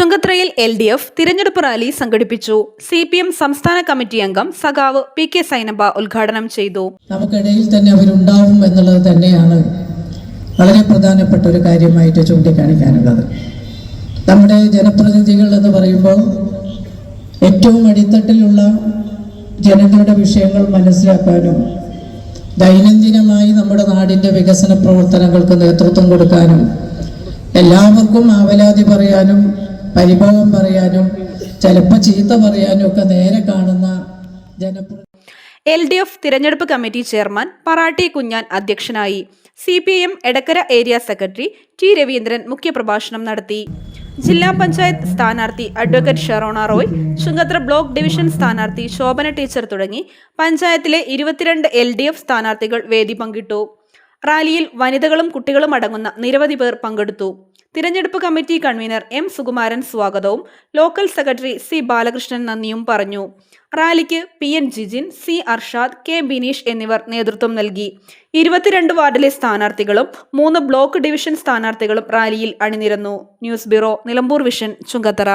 ചുങ്കത്രയിൽ L D F തിരഞ്ഞെടുപ്പ് rally സംഘടിപ്പിച്ചു. C P M സംസ്ഥാന കമ്മിറ്റി അംഗം സഖാവ് പി കെ സൈനബ ഉദ്ഘാടനം ചെയ്തു. നമുക്കിടയിൽ തന്നെ അവരുണ്ടാവും എന്നുള്ളത് തന്നെയാണ് വളരെ പ്രധാനപ്പെട്ട ഒരു കാര്യമായിട്ട് ചൂണ്ടിക്കാണിക്കാനുള്ളത്. നമ്മുടെ ജനപ്രതിനിധികൾ എന്ന് പറയുമ്പോൾ ഏറ്റവും അടിത്തട്ടിലുള്ള ജനതയുടെ വിഷയങ്ങൾ മനസ്സിലാക്കാനും ദൈനംദിനമായി നമ്മുടെ നാടിന്റെ വികസന പ്രവർത്തനങ്ങൾക്ക് നേതൃത്വം കൊടുക്കാനും എല്ലാവർക്കും ആവലാതി പറയാനും പരിഭവം പറയാനും ചിലപ്പോൾ ചീത്ത പറയാനും ഒക്കെ നേരെ കാണുന്ന ജനപ്രതി എൽ ഡി എഫ് തിരഞ്ഞെടുപ്പ് കമ്മിറ്റി ചെയർമാൻ പറാട്ടി കുഞ്ഞാൻ അധ്യക്ഷനായി C P M Edakkara area secretary T Raveendran മുഖ്യപ്രഭാഷണം നടത്തി. ജില്ലാ പഞ്ചായത്ത് സ്ഥാനാർത്ഥി advocate Sherona Roy Chungathara block division സ്ഥാനാർത്ഥി ശോഭന ടീച്ചർ തുടങ്ങി പഞ്ചായത്തിലെ ഇരുപത്തിരണ്ട് എൽ ഡി എഫ് സ്ഥാനാർത്ഥികൾ വേദി പങ്കിട്ടു. റാലിയിൽ വനിതകളും കുട്ടികളും അടങ്ങുന്ന നിരവധി പേർ പങ്കെടുത്തു. തിരഞ്ഞെടുപ്പ് കമ്മിറ്റി കൺവീനർ എം സുകുമാരൻ സ്വാഗതവും ലോക്കൽ സെക്രട്ടറി സി ബാലകൃഷ്ണൻ നന്ദിയും പറഞ്ഞു. റാലിക്ക് P N Jijin C Arshad K Bineesh എന്നിവർ നേതൃത്വം നൽകി. ഇരുപത്തിരണ്ട് വാർഡിലെ സ്ഥാനാർത്ഥികളും മൂന്ന് ബ്ലോക്ക് ഡിവിഷൻ സ്ഥാനാർത്ഥികളും റാലിയിൽ അണിനിരന്നു. News bureau Nilambur vision Chungathara.